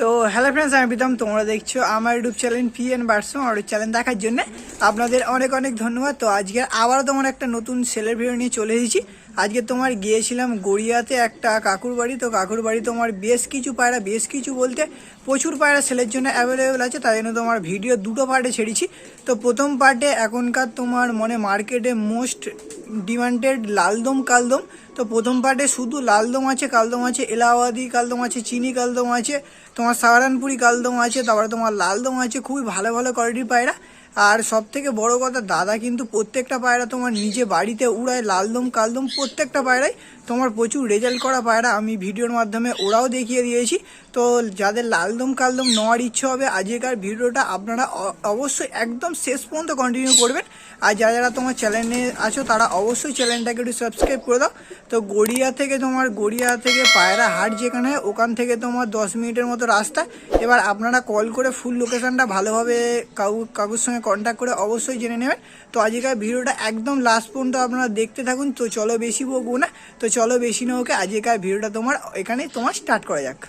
তো hello friends আমি প্রীতম। তোমরা দেখছ আমার ইউটিউব চ্যানেল পি এন বার্সম আমার চ্যানেল দেখার জন্য। আপনাদের অনেক অনেক ধন্যবাদ। তো আজকে আবারও তোমার একটা নতুন সেলের ভিডিও নিয়ে চলে এসেছি। আজকে তোমার গিয়েছিলাম গড়িয়াতে একটা কাকুর বাড়ি, তো কাকুর বাড়ি তোমার বেশ কিছু পায়রা, বেশ কিছু বলতে প্রচুর পায়রা সেলের জন্য অ্যাভেলেবেল আছে, তাই জন্য তোমার ভিডিও দুটো পার্টে ছেড়েছি। তো প্রথম পার্টে এখনকার তোমার মনে মার্কেটে মোস্ট ডিমান্ডেড লালদম, কালদম। তো প্রথম পার্টে শুধু লালদম আছে, কালদম আছে এলাহাবাদি, কালদম আছে চিনি, কালদম আছে তোমার সাহারানপুরি, কালদম আছে, তারপরে তোমার লালদম আছে, খুবই ভালো ভালো কোয়ালিটির পায়রা। আর সব থেকে বড় কথা, দাদা কিন্তু প্রত্যেকটা পায়রা তোমার নিজে বাড়িতে উড়ায়, লালদম কালদম প্রত্যেকটা পায়রাই তোমার প্রচুর রেজাল্ট করা পায়রা। আমি ভিডিওর মাধ্যমে ওরাও দেখিয়ে দিয়েছি। তো যাদের লালদম কালদম নেওয়ার ইচ্ছে হবে, আজকের ভিডিওটা আপনারা অবশ্যই একদম শেষ পর্যন্ত কন্টিনিউ করবেন। আর যারা যারা তোমার চ্যানেলে আছো, তারা অবশ্যই চ্যানেলটাকে একটু সাবস্ক্রাইব করে দাও। তো গড়িয়া থেকে তোমার, গড়িয়া থেকে পায়রা হাট যেখানে, ওখান থেকে তোমার দশ মিনিটের মতো রাস্তা। এবার আপনারা কল করে ফুল লোকেশনটা ভালোভাবে কাকু কাকুর সঙ্গে কন্ট্যাক্ট করে অবশ্যই জেনে নেবেন। তো আজকের ভিডিওটা একদম লাস্ট পর্যন্ত আপনারা দেখতে থাকুন। তো চলো বেশি বকবো না। তো চলো বেশি না ওকে আজকের ভিডিওটা তোমার এখানে তোমার স্টার্ট করা যাক।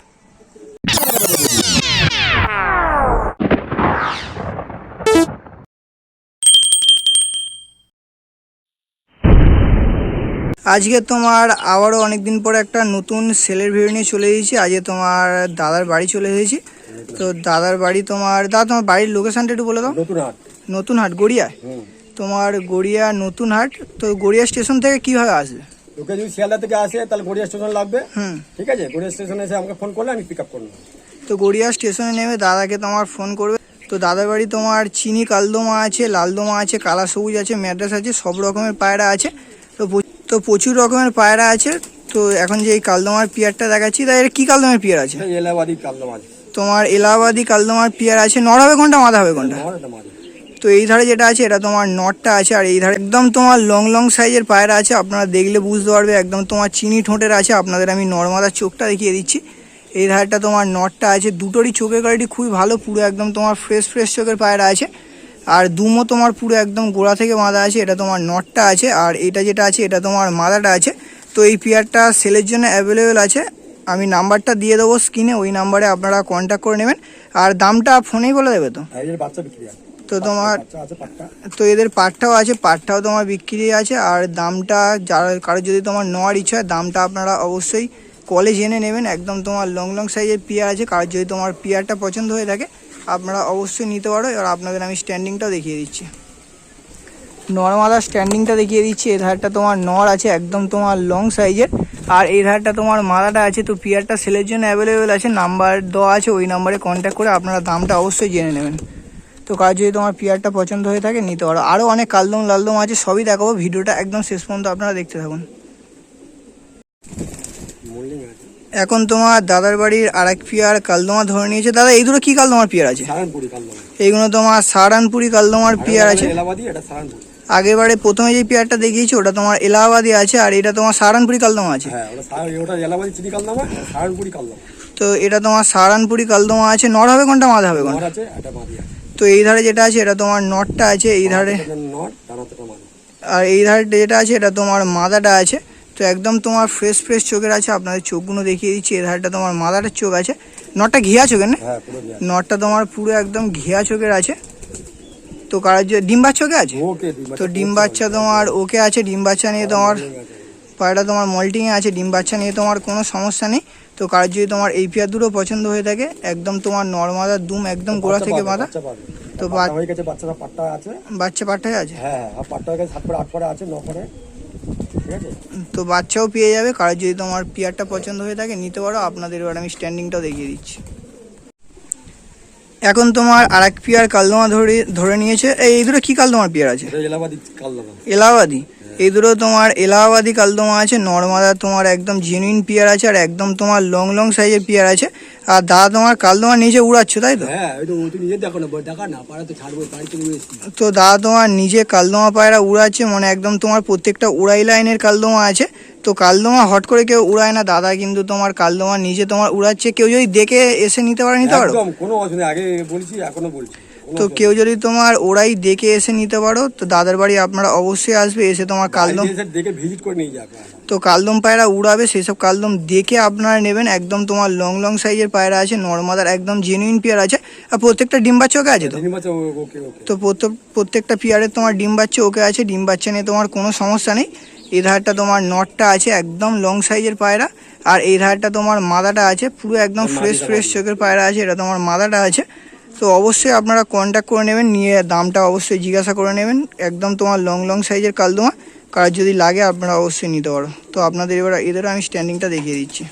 আজকে তোমার আবারও অনেকদিন পরে একটা নতুন সেলের ভিডিও নিয়ে চলে এসেছি। আজকে তোমার দাদার বাড়ি চলে এসেছি। তো দাদার বাড়ি তোমার দাদা তোমার বাড়ির লোকেশনটা একটু বলে দাও। নতুন হাট গড়িয়া? তোমার গড়িয়া নতুন হাট তো গড়িয়া স্টেশন থেকে কীভাবে আসবে? তোকে যদি শিয়ালদা থেকে আসে তাহলে গড়িয়া স্টেশন লাগবে। ঠিক আছে? গড়িয়া স্টেশনে এসে আমাকে ফোন করলে আমি পিক আপ করব তো গড়িয়া স্টেশনে নেমে দাদাকে তোমার ফোন করবে। তো দাদার বাড়ি তোমার চিনি কালদমা আছে লালদমা আছে কালা সবুজ আছে ম্যাড্রাস আছে সব রকমের পায়রা আছে। তো তো প্রচুর রকমের পায়রা আছে। তো এখন যে এই কালদমার পিয়ারটা দেখাচ্ছি তাই এটা কী কালদমার পিয়ার আছে? এলাহাবাদি কালদম তোমার এলাহাবাদি কালদমার পিয়ার আছে নর হবে কোনটা মাথা হবে কোনটা তো এই ধারে যেটা আছে, এটা তোমার নটটা আছে, আর এই ধারে একদম তোমার লং লং সাইজের পায়রা আছে। আপনারা দেখলে বুঝতে পারবে, একদম তোমার চিনি ঠোঁটের আছে। আপনাদের আমি নর্মাদার চোখটা দেখিয়ে দিচ্ছি। এই ধারটা তোমার নটটা আছে। দুটোরই চোখের কোয়ালিটি খুবই ভালো, পুরো একদম তোমার ফ্রেশ ফ্রেশ চোখের পায়রা আছে। আর দুমো তোমার পুরো একদম গোড়া থেকে মাদা আছে, এটা তোমার নটটা আছে। আর এটা যেটা আছে, এটা তোমার মাদাটা আছে। তো এই পেয়ারটা সেলের জন্য অ্যাভেলেবেল আছে। আমি নাম্বারটা দিয়ে দেবো স্ক্রিনে ওই নাম্বারে আপনারা কন্ট্যাক্ট করে নেবেন। আর দামটা ফোনেই বলে দেবে তো? বাচ্চা তো তোমার তো এদের পাটটাও আছে, পাটটাও তোমার বিক্রি আছে, আর দামটা যারা কারও যদি তোমার নেওয়ার ইচ্ছা হয়, দামটা আপনারা অবশ্যই কলে জেনে নেবেন। একদম তোমার লং লং সাইজের পিয়ার আছে, কারোর যদি তোমার পিয়ারটা পছন্দ হয়ে থাকে, আপনারা অবশ্যই নিতে পারো। এবার আপনাদের আমি স্ট্যান্ডিংটাও দেখিয়ে দিচ্ছি। নর্মালার স্ট্যান্ডিংটা দেখিয়ে দিচ্ছি। এই ধারটা তোমার নর আছে, একদম তোমার লং সাইজের আর এই ধারটা তোমার মালাটা আছে, তো পিয়ারটা সেলের জন্য অ্যাভেলেবেল আছে। নাম্বার দেওয়া আছে, ওই নাম্বারে কন্ট্যাক্ট করে আপনারা দামটা অবশ্যই জেনে নেবেন। তো কাজ যদি তোমার পিয়ারটা পছন্দ হয়ে থাকে নিতে পারো। আরও অনেক কালদম লালদম আছে সবই দেখাবো। ভিডিওটা একদম শেষ পর্যন্ত আপনারা দেখতে থাকুন। এখন তোমার দাদার বাড়ির আর এক পিয়ার কালদমা ধরে নিয়েছে। দাদা এই দুটো কী কালদমার পিয়ার আছে? এইগুলো তোমার সারানপুরি কালদমার পিয়ার আছে। সারানপুরি। আগেরবারে প্রথমে যে পিয়ারটা দেখিয়েছি ওটা তোমার এলাহাবাদি আছে আর এটা তোমার সারানপুরি কালদমা আছে। হ্যাঁ তো এটা তোমার সারানপুরি কালদমা আছে নর হবে কোনটা? মাথা হবে কোনটা তো এই ধারে যেটা আছে এটা তোমার নটটা আছে এই ধারে দানাতে মাদি আর এই ধারে যেটা আছে এটা তোমার মাদাটা আছে। তো একদম তোমার ফ্রেশ ফ্রেশ চোখের আছে আপনাদের চোখগুলো দেখিয়ে দিচ্ছি এ ধারটা তোমার মাদাটার চোখ আছে। নটটা ঘিয়া চোখের না? হ্যাঁ নটটা তোমার পুরো একদম ঘিয়া চোখের আছে। তো কারোর যে ডিম বাচ্চা চোখে আছে? তো ডিম বাচ্চা তোমার ওকে আছে ডিম বাচ্চা নিয়ে তোমার পায়রা তোমার মল্টিংয়ে আছে ডিম বাচ্চা নিয়ে তোমার কোনো সমস্যা নেই। তো কারোর যদি তোমার এই পেয়ার দুটো পছন্দ হয়ে থাকে একদম তোমার নর্মাদার দুম একদম গোড়া থেকে বাঁধা তো বাচ্চাটা পাট্টা আছে। বাচ্চা পাঠায় আছে? হ্যাঁ হ্যাঁ পাট্টা গেছে সাত পরে আট পরে আছে ন পরে তো বাচ্চাও পেয়ে যাবে কারোর যদি তোমার পেয়ারটা পছন্দ হয়ে থাকে নিতে পারো। আপনাদের এবার আমি স্ট্যান্ডিংটাও দেখিয়ে দিচ্ছি। এখন তোমার আর এক পেয়ার কালদমা ধরে ধরে নিয়েছে। এই দুটো কী কালদমার পেয়ার আছে? এলাহাবাদি কালদম। এলাহাবাদি। এই দুটো তোমার এলাহাবাদি কালদমা আছে নর্মাদা তোমার একদম জেনুইন পিয়ার আছে আর একদম তোমার লং লং সাইজের পিয়ার আছে। আর দাদা তোমার কালদমা নিচে উড়াচ্ছ তাই তো? হ্যাঁ তো নিজে দাদা তোমার নিজে কালদমা পায়রা উড়াচ্ছে মানে একদম তোমার প্রত্যেকটা উড়াই লাইনের কালদমা আছে। তো কালদমা হট করে কেউ উড়ায় না দাদা কিন্তু তোমার কালদমা নিজে তোমার উড়াচ্ছে কেউ যদি দেখে এসে নিতে পারে নিতে পারো। কোনো অসুবিধা আগে বলছি এখনও বলছি। তো কেউ যদি তোমার ওরাই দেখে এসে নিতে পারো তো দাদার বাড়ি আপনারা অবশ্যই আসবে এসে তোমার কালদম দেখে ভিজিট করে নিয়ে যাবে তো কালদম পায়রা উড়াবে সেই সব কালদম দেখে আপনারা নেবেন একদম তোমার লং লং সাইজের পায়রা আছে নর্মাদার একদম জেনুইন পেয়ার আছে আর প্রত্যেকটা ডিম বাচ্চা ওকে আছে তো? ওকে তো প্রত্যেক প্রত্যেকটা পেয়ারের তোমার ডিম বাচ্চা ওকে আছে ডিম বাচ্চা নিয়ে তোমার কোনো সমস্যা নেই। এই ধারটা তোমার নটটা আছে একদম লং সাইজের পায়রা আর এই ধারটা তোমার মাদাটা আছে পুরো একদম ফ্রেশ ফ্রেশ চোখের পায়রা আছে এটা তোমার মাদাটা আছে। তো অবশ্যই আপনারা কন্ট্যাক্ট করে নেবেন, নিয়ে দামটা অবশ্যই জিজ্ঞাসা করে নেবেন। একদম তোমার লং লং সাইজের কালদোমা। কার যদি লাগে আপনারা অবশ্যই নিতে পারো। তো আপনাদের এবার এদের আমি স্ট্যান্ডিংটা দেখিয়ে দিচ্ছি।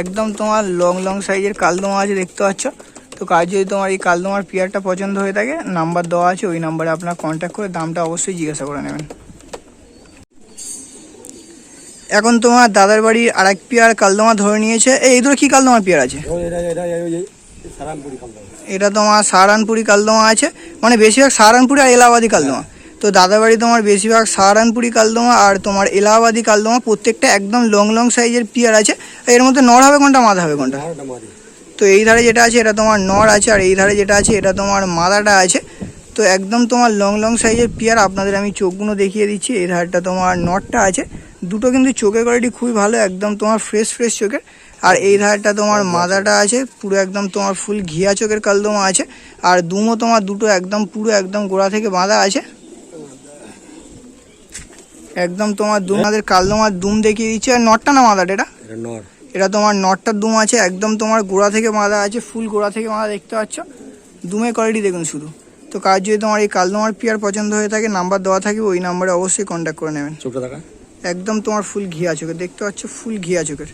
একদম তোমার লং লং সাইজের কালদোমা আছে, দেখতে পাচ্ছ। তো কাজ যদি তোমার এই কালদোমার পিয়ারটা পছন্দ হয়ে থাকে নাম্বার দেওয়া আছে, ওই নাম্বারে আপনার কন্ট্যাক্ট করে দামটা অবশ্যই জিজ্ঞাসা করে নেবেন। এখন তোমার দাদার বাড়ির আরেক পেয়ার কালদমা ধরে নিয়েছে। এই দুটো কি কালদোমার পেয়ার আছে? এটা তোমার সাহারানপুরি কালদোমা আছে। মানে বেশিরভাগ সাহারানপুরি আর এলাহাবাদি কালদোমা। তো দাদার বাড়ি তোমার বেশিরভাগ সাহারানপুরি কালদোমা আর তোমার এলাহাবাদি কালদমা প্রত্যেকটা একদম লং লং সাইজের পেয়ার আছে। এর মধ্যে নর হবে কোনটা মাথা হবে কোনটা? তো এই ধারে যেটা আছে এটা তোমার নর আছে আর এই ধারে যেটা আছে এটা তোমার মাদাটা আছে। তো একদম তোমার লং লং সাইজের পেয়ার আপনাদের আমি চোখগুলো দেখিয়ে দিচ্ছি। এই ধারটা তোমার নটটা আছে। দুটো কিন্তু চোখের কোয়ালিটি খুবই ভালো একদম তোমার ফ্রেশ ফ্রেশ চোখের। আর এই ধারটা তোমার মাদাটা আছে পুরো একদম তোমার ফুল ঘিয়া চোখের কালদমা আছে। আর দুমো তোমার দুটো একদম পুরো একদম গোড়া থেকে বাঁধা আছে। একদম তোমার দুম দুমাদের কালদমার দুম দেখিয়ে দিচ্ছে। আর নটটা না মাদাটা এটা? এটা এটা তোমার নটটার দুম আছে একদম তোমার গোড়া থেকে বাঁধা আছে ফুল গোড়া থেকে বাঁধা দেখতে পাচ্ছ। দুমের কোয়ালিটি দেখুন শুধু। তো কাজ যদি তোমার এই কালদমার পিয়ার পছন্দ হয়ে থাকে নাম্বার দেওয়া থাকবে ওই নাম্বারে অবশ্যই কন্ট্যাক্ট করে নেবেন। চোখটা দেখা একদম তোমার ফুল ঘিয়া চোখের, দেখতে পাচ্ছ ফুল ঘিয়া চোখের।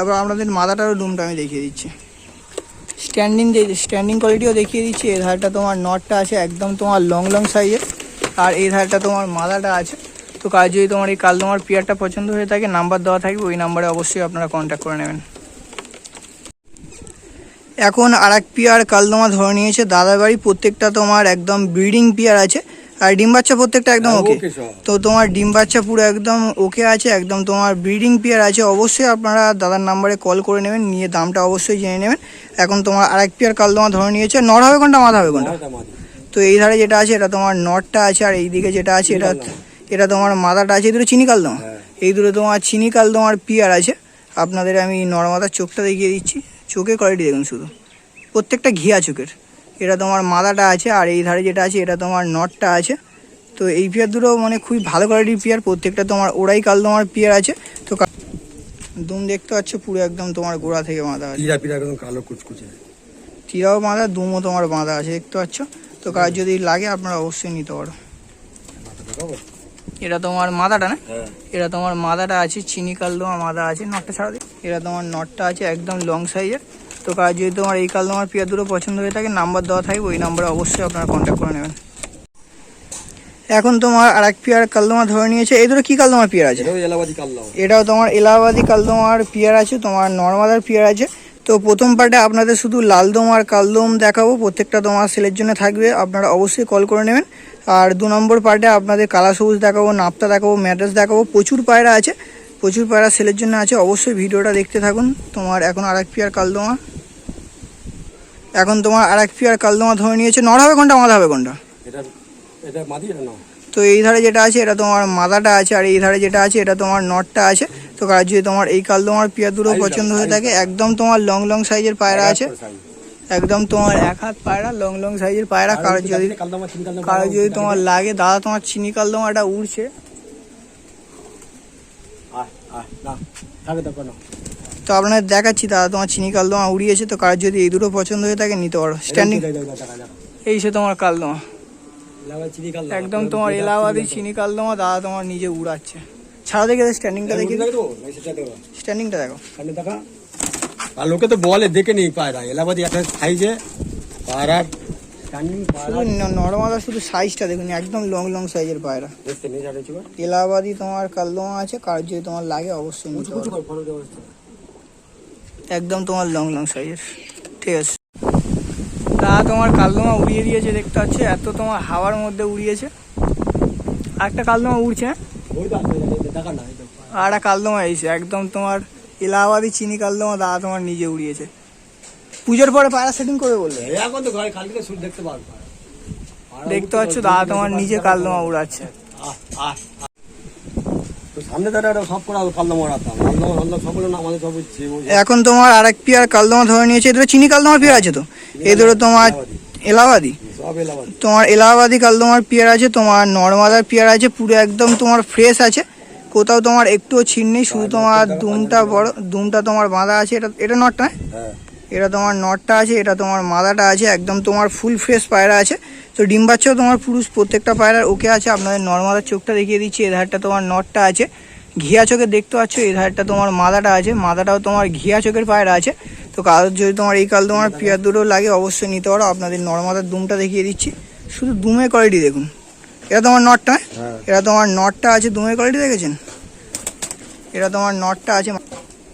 আবার আপনাদের মাদাটারও ডুমটা আমি দেখিয়ে দিচ্ছি। স্ট্যান্ডিং স্ট্যান্ডিং কোয়ালিটিও দেখিয়ে দিচ্ছি এই ধারটা তোমার নটটা আছে একদম তোমার লং লং সাইজের আর এই ধারটা তোমার মাদাটা আছে। তো কাজ যদি তোমার এই কাল তোমার পিয়ারটা পছন্দ হয়ে থাকে নাম্বার দেওয়া থাকবে, ওই নাম্বারে অবশ্যই আপনারা কন্ট্যাক্ট করে নেবেন। এখন আর এক পিয়ার কালদমা ধরে নিয়েছে, দাদার বাড়ি প্রত্যেকটা তোমার একদম ব্রিডিং পিয়ার আছে। আর ডিম বাচ্চা প্রত্যেকটা একদম হ্যাঁ, ওকে ওকে তো তোমার ডিম বাচ্চা পুরো একদম ওকে আছে একদম তোমার ব্রিডিং পেয়ার আছে অবশ্যই আপনারা দাদার নাম্বারে কল করে নেবেন নিয়ে দামটা অবশ্যই জেনে নেবেন। এখন তোমার আরেক পেয়ার তোমার ধরে নিয়েছে নর হবে কোনটা মাথা হবে কোনটা? তো এই ধারে যেটা আছে এটা তোমার নটটা আছে আর এইদিকে যেটা আছে এটা এটা তোমার মাদাটা আছে এই দুটো চিনি কালদমা হ্যাঁ। এই দুটো তোমার চিনি কালদমার পিয়ার আছে। আপনাদের আমি নর্মাদার চোখটা দেখিয়ে দিচ্ছি। চোখের কোয়ালিটি দেখুন শুধু। প্রত্যেকটা ঘিয়া চোখের। এটা তোমার মাদাটা আছে আর এই ধারে যেটা আছে এটা তোমার নটটা আছে। তো এই পেয়ার দুটো মানে খুবই ভালো কোয়ালিটির পেয়ার প্রত্যেকটা তোমার ওরাই কাল তোমার পেয়ার আছে। তো দুম দেখতে পাচ্ছ পুরো একদম তোমার গোড়া থেকে বাঁধা আছে। পিরা একদম কালো কুচকুচে। টিরাও বাঁধা দুমও তোমার বাঁধা আছে দেখতে পাচ্ছ? তো কার যদি লাগে আপনারা অবশ্যই নিতে পারো। এটা তোমার মাদাটা না? হ্যাঁ। এটা তোমার মাদাটা আছে চিনি কাল তোমার মাদা আছে নটটা ছাড়া এটা তোমার নটটা আছে একদম লং সাইজের তো কার যদি তোমার এই কাল তোমার পেয়ার দুটো পছন্দ হয়ে থাকে নাম্বার দেওয়া থাকবে ওই নাম্বারে অবশ্যই আপনারা কন্ট্যাক্ট করে নেবেন। এখন তোমার আর এক পেয়ার কালদমা ধরে নিয়েছে এই দুটো কি কালদমার পেয়ার আছে? এটাও তোমার এলাহাবাদি কালদমার পিয়ার আছে তোমার নর্মাদার পিয়ার আছে। তো প্রথম পার্টে আপনাদের শুধু লালদম আর কালদম দেখাবো প্রত্যেকটা তোমার সেলের জন্য থাকবে আপনারা অবশ্যই কল করে নেবেন। আর দু নম্বর পার্টে আপনাদের কালা সবুজ দেখাবো নাপ্তা দেখাবো ম্যাড্রেস দেখাবো প্রচুর পায়রা আছে প্রচুর পায়রা সেলের জন্য আছে অবশ্যই ভিডিওটা দেখতে থাকুন। তোমার এখন আর এক পিয়ার কালদমা। এখন তোমার আর এক পিয়ার কালদমা ধরে নিয়েছে। নর হবে কোনটা? মাথা হবে কোনটা? এটা এটা মাদি না? তো এই ধারে যেটা আছে এটা তোমার মাদাটা আছে আর এই ধারে যেটা আছে এটা তোমার নটটা আছে। তো কাজ যদি তোমার এই কাল তোমার পিয়া দুটো পছন্দ হয়ে থাকে একদম তোমার লং লং সাইজের পায়রা আছে। একদম তোমার এক হাত পায়রা লং লং সাইজের পায়রা। কারও যদি কারও যদি তোমার লাগে দাদা তোমার চিনি কাল উড়ছে। আয়, আয়, না, থাকে না। তো আপনাদের দেখাচ্ছি দাদা তোমার চিনি কাল তোমার উড়িয়েছে তো কার যদি এই দুটো পছন্দ হয়ে থাকে নিতে পারো। স্ট্যান্ডিং। এই সে তোমার কাল তোমার কালদমা। একদম তোমার এলাহাবাদি চিনি কাল তোমার দাদা তোমার নিজে উড়াচ্ছে। ছাড়া দেখে স্ট্যান্ডিংটা দেখি। স্ট্যান্ডিংটা দেখো। আর লোকে তো বলে দেখে নেই পায়রা। এলাহাবাদি একটা সাইজে পায়রার নর্মাল শুধু সাইজটা দেখুন একদম লং লং সাইজের পায়রা। এলাহাবাদি তোমার কালদমা আছে কার যদি তোমার লাগে অবশ্যই নিতে কুচু পারো কর, ফটো দেওয়া হচ্ছে। একদম তোমার লং লং সাইজের। ঠিক আছে। তা তোমার কালদমা উড়িয়ে দিয়েছে, দেখতে পাচ্ছ? এত তোমার হাওয়ার মধ্যে উড়িয়েছে। একটা কালদমা উড়ছে হ্যাঁ? আর একটা কালদমা এসে একদম তোমার এলাহাবাদি চিনি কালদমা দাদা তোমার নিজে উড়িয়েছে। পুজোর পরে পায়রা সেটিং করে বললে? এখন তো দেখতে পারবে দেখতে পাচ্ছ, দাদা তোমার নিজে কালদমা উড়াচ্ছে। এখন তোমার আর এক পিয়ার কালদমা ধরে নিয়েছে এদের চিনি কালদমা পিয়ার আছে তো? এদের তোমার এলাহাবাদি। তোমার এলাহাবাদি কালদমার পিয়ার আছে তোমার নর্মাদার পিয়ার আছে পুরো একদম তোমার ফ্রেশ আছে। কোথাও তোমার একটুও ছিন নেই শুধু তোমার দুমটা বড় দুমটা তোমার বাঁধা আছে এটা এটা নটটা হ্যাঁ। এটা তোমার নটটা আছে এটা তোমার মাদাটা আছে একদম তোমার ফুল ফ্রেশ পায়রা আছে। তো ডিম বাচ্চাও তোমার পুরুষ প্রত্যেকটা পায়রার ওকে আছে আপনাদের নর্মালের চোখটা দেখিয়ে দিচ্ছি এ ধারটা তোমার নটটা আছে। ঘিয়া চোখে দেখতে পাচ্ছ এই ধারটা তোমার মাদাটা আছে মাদাটাও তোমার ঘিয়া চোখের পায়রা আছে। তো কারোর যদি তোমার এই কাল তোমার পিয়ার দুটো লাগে অবশ্যই নিতে পারো আপনাদের নর্মাদার দুমটা দেখিয়ে দিচ্ছি। শুধু দুমের কোয়ালিটি দেখুন। এটা তোমার নটটা হ্যাঁ? এটা তোমার নটটা আছে দুমের কোয়ালিটি দেখেছেন? এটা তোমার নটটা আছে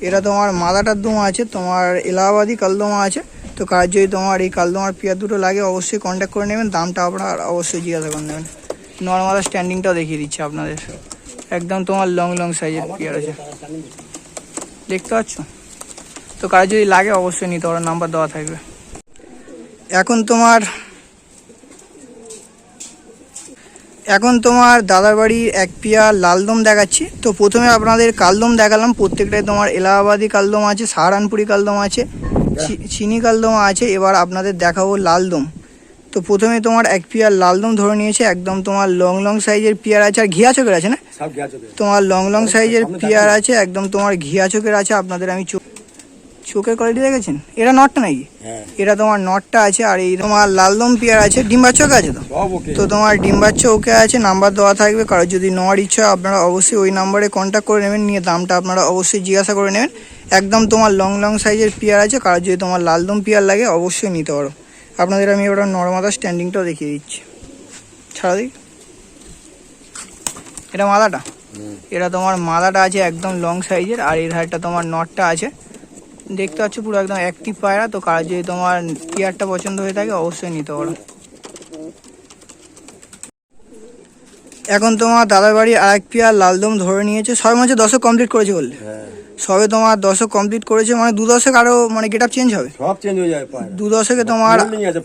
এটা তোমার মাদাটার দোমা আছে তোমার এলাহাবাদি কালদোমা আছে। তো কার যদি তোমার এই কালদোমার পেয়ার দুটো লাগে, অবশ্যই কন্ট্যাক্ট করে নেবেন, দামটা আপনার অবশ্যই জিজ্ঞাসা করে নেবেন। নর্মাল স্ট্যান্ডিংটাও দেখিয়ে দিচ্ছি আপনাদের। একদম তোমার লং লং সাইজের পেয়ার আছে। দেখতে পাচ্ছ? তো কার যদি লাগে, অবশ্যই নিতে পারো নাম্বার দেওয়া থাকবে। এখন তোমার এখন তোমার দাদার বাড়ির এক পিয়া লালদম দেখাচ্ছি। তো প্রথমে আপনাদের কালদম দেখালাম, প্রত্যেকটাই তোমার এলাহাবাদি কালদম আছে, সাহারানপুরি কালদম আছে। চিনি কালদম আছে এবার আপনাদের দেখাবো লালদম তো প্রথমে তোমার এক পিয়ার লালদম ধরে নিয়েছে একদম তোমার লং লং সাইজের পিয়ার আছে আর ঘিয়া চোখের আছে না। তোমার লং লং সাইজের পেয়ার। আছে একদম তোমার ঘিয়া চোখের আছে আপনাদের আমি চোখের কোয়ালিটি দেখেছেন? এটা নটটা নাকি? হ্যাঁ। এটা তোমার নটটা আছে আর এই তোমার লালদম পিয়ার আছে ডিম্বার চোখ আছে তো? তো তোমার ডিম বাচ্চা ওকে আছে নাম্বার দেওয়া থাকবে। কারও যদি নেওয়ার ইচ্ছা আপনারা অবশ্যই ওই নাম্বারে কন্ট্যাক্ট করে নেবেন নিয়ে দামটা আপনারা অবশ্যই জিজ্ঞাসা করে নেবেন। একদম তোমার লং লং সাইজের পিয়ার আছে কারও যদি তোমার লালদম পিয়ার লাগে অবশ্যই নিতে পারো। আপনাদের আমি ওটা নর্মাদা স্ট্যান্ডিংটাও দেখিয়ে দিচ্ছি। ছাড়া দিই? এটা মাদাটা এটা তোমার মাদাটা আছে একদম লং সাইজের আর এর ধারটা তোমার নটটা আছে। দেখতে পাচ্ছ পুরো একদম অ্যাক্টিভ পায়রা তো কার যদি তোমার পিয়ারটা পছন্দ হয়ে থাকে অবশ্যই নিতে পারো। এখন তোমার দাদার বাড়ি আর এক পিয়ার লালদম ধরে নিয়েছে সবে মাঝে দশক কমপ্লিট করেছে বললে। হ্যাঁ। সবে তোমার দশক কমপ্লিট করেছে মানে দু দশক আরও মানে গেট আপ চেঞ্জ হবে। সব চেঞ্জ হয়ে যায় পায়রা। দু দশকে তোমার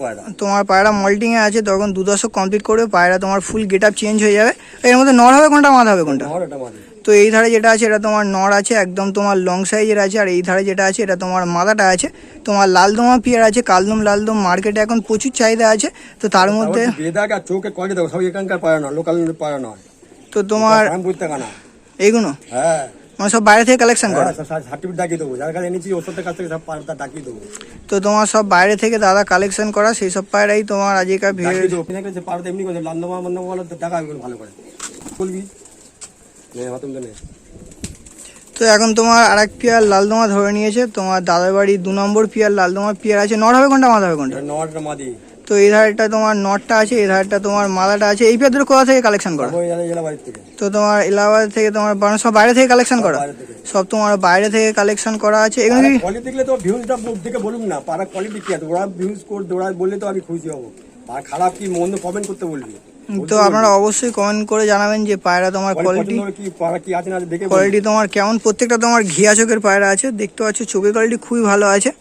পায়রা। তোমার পায়রা মল্টিংয়ে আছে তখন দু দশক কমপ্লিট করবে পায়রা তোমার ফুল গেট আপ চেঞ্জ হয়ে যাবে। এর মধ্যে নর হবে কোনটা মাথা হবে কোনটা? তো এই ধারে যেটা আছে এটা তোমার নর আছে একদম তোমার লং সাইজের আছে আর এই ধারে যেটা আছে এটা তোমার মাদাটা আছে। তোমার লালদমা পিয়ার আছে কালদম লালদম মার্কেটে এখন প্রচুর চাহিদা আছে। তো তার মধ্যে চোখে সব এখানকার লোকাল নয় তো তোমার এইগুলো হ্যাঁ। মানে সব বাইরে থেকে কালেকশন করা? দেবো। তো তোমার সব বাইরে থেকে দাদা কালেকশন করা সেই সব পায়রাই তোমার আজিকার ভিড় ডাকিয়ে দেবো কিনে গেছে পায়রা তো নে তো এখন তোমার আর এক পিয়ার লালদমা ধরে নিয়েছে তোমার দাদার বাড়ি দু নম্বর পিয়ার লালদমা পিয়ার আছে নট হবে কোনটা মাথা হবে কোনটা? মাদি। তো এই ধারটা তোমার নটটা আছে এই ধারটা তোমার মালাটা আছে এই পেয়ারগুলো কোথা থেকে কালেকশন করা? থেকে। তো তোমার এলাহাবাদ থেকে তোমার বানানো সব বাইরে থেকে কালেকশন করা? সব তোমার বাইরে থেকে কালেকশন করা আছে এগুলো কি কোয়ালিটি দেখলে তো ভিউজটা দেখে বলুন না পাড়া কোয়ালিটি কি আছে? ওরা ভিউজ ওরা বললে তো আমি খুশি হব। আর খারাপ কি মন্দ কমেন্ট করতে বলবি? তো আপনারা অবশ্যই কমেন্ট করে জানাবেন যে পায়রা তোমার কোয়ালিটি পছন্দ হলে কি পাড়া কি আছে না আছে দেখে বলবি। কোয়ালিটি তোমার কেমন? প্রত্যেকটা তোমার ঘিয়া চোখের পায়রা আছে। দেখতে পাচ্ছ চোখের কোয়ালিটি খুবই ভালো আছে।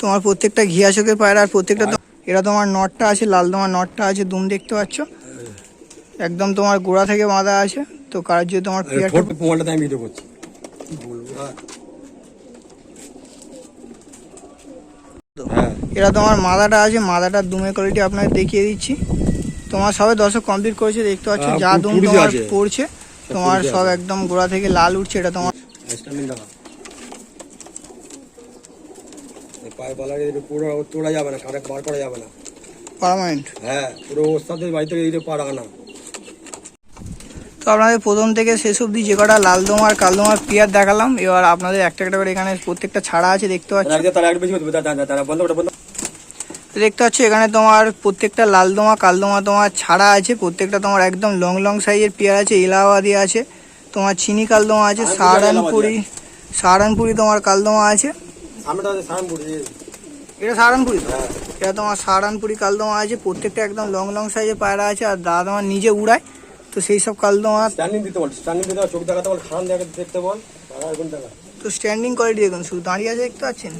তোমার প্রত্যেকটা ঘিয়া চোখের পায়রা আর প্রত্যেকটা এটা তোমার নটটা আছে লাল তোমার নটটা আছে দুম দেখতে পাচ্ছ। একদম তোমার গোড়া থেকে বাঁধা আছে। তো কার যদি তোমার এটা তোমার মাদাটা আছে মাদাটার দুমের কোয়ালিটি আপনাকে দেখিয়ে দিচ্ছি। তোমার সবে দর্শক কমপ্লিট করেছে দেখতে পাচ্ছ হ্যাঁ, যা দুম তোমার পড়ছে তোমার সব একদম গোড়া থেকে লাল উঠছে এটা তোমার পায়ে বলার পুরো তোলা যাবে না কারে বার করা যাবে না। পার্মানেন্ট হ্যাঁ পুরো ওস্তাদের বাড়ি থেকে এইটা পার আনা। তো আপনাদের প্রথম থেকে শেষ অবধি যে কটা লাল দোমার কাল দোমার পিয়ার দেখালাম এবার আপনাদের একটা একটা করে এখানে প্রত্যেকটা ছাড়া আছে দেখতে পাচ্ছি। তারা বন্ধ তো দেখতে পাচ্ছ এখানে তোমার প্রত্যেকটা লাল দোমা কাল দোমা তোমার ছাড়া আছে। প্রত্যেকটা তোমার একদম লং লং সাইজের পেয়ার আছে এলাহাবাদি আছে। তোমার চিনি কাল দোমা আছে সাহারানপুরি সাহারানপুরি তোমার কাল দোমা আছে। এটা সাহারানপুরি তো? হ্যাঁ। এটা তোমার সাহারানপুরি কালদমা আছে প্রত্যেকটা একদম লং লং সাইজের পায়রা আছে আর দাদা তোমার নিজে উড়ায় তো সেই সব কালদমা তো স্ট্যান্ডিং কোয়ালিটি দেখুন শুধু দাঁড়িয়ে আছে দেখতে পাচ্ছেন?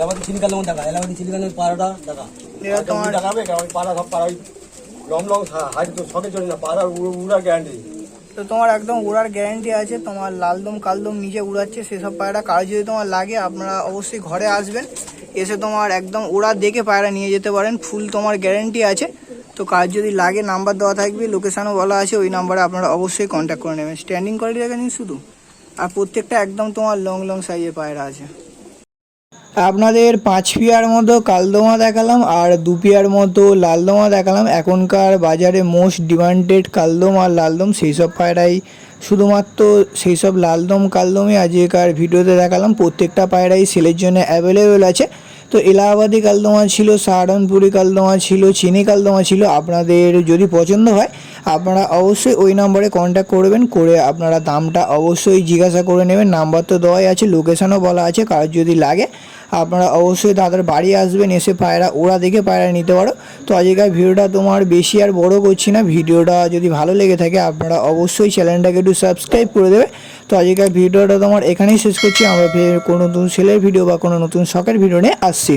এলাবাদি চিনি কালো দেখা এলাবাদি চিনি কালো পাড়াটা তোমার দেখাবে কারণ পাড়া সব পাড়া ওই লং লং হাইট তো শখের জন্য না পাড়ার উড়া গ্যারান্টি তো তোমার একদম উড়ার গ্যারান্টি আছে তোমার লালদম কালদম নিজে উড়াচ্ছে সেসব পায়রা কারও যদি তোমার লাগে আপনারা অবশ্যই ঘরে আসবেন এসে তোমার একদম উড়া দেখে পায়রা নিয়ে যেতে পারেন ফুল তোমার গ্যারান্টি আছে। তো কার যদি লাগে নাম্বার দেওয়া থাকবে লোকেশানও বলা আছে ওই নাম্বারে আপনারা অবশ্যই কন্ট্যাক্ট করে নেবেন। স্ট্যান্ডিং কোয়ালিটি দেখেন শুধু আর প্রত্যেকটা একদম তোমার লং লং সাইজের পায়রা আছে। আপনাদের পাঁচ পিয়ার মতো কালদমা দেখালাম আর দু পিয়ার মতো লালদমা দেখালাম। এখনকার বাজারে মোস্ট ডিমান্ডেড কালদম আর লালদম, সেই সব পায়রাই। শুধুমাত্র সেই সব লালদম, কালদমই আজকের ভিডিওতে দেখালাম। প্রত্যেকটা পায়রাই সেলের জন্য অ্যাভেলেবেল আছে। তো এলাহাবাদি কালদমা ছিল, সাহারানপুরি কালদমা ছিল, চিনি কালদমা ছিল। আপনাদের যদি পছন্দ হয়, আপনারা অবশ্যই ওই নম্বরে কন্ট্যাক্ট করবেন। করে আপনারা দামটা অবশ্যই জিজ্ঞাসা করে নেবেন। নাম্বার তো দেওয়াই আছে লোকেশানও বলা আছে। কার যদি লাগে আপনারা অবশ্যই তাদের বাড়ি আসবেন, এসে পায়রা, ওরা দেখে পায়রা নিতে পারো। তো আজকের ভিডিওটা তোমার বেশি আর বড় করছি না। ভিডিওটা যদি ভালো লেগে থাকে, আপনারা অবশ্যই চ্যানেলটাকে একটু সাবস্ক্রাইব করে দেবে। তো আজকের ভিডিওটা তোমার এখানেই শেষ করছি। আমরা কোনো নতুন ছেলের ভিডিও বা কোনো নতুন শখের ভিডিও নিয়ে আসছি।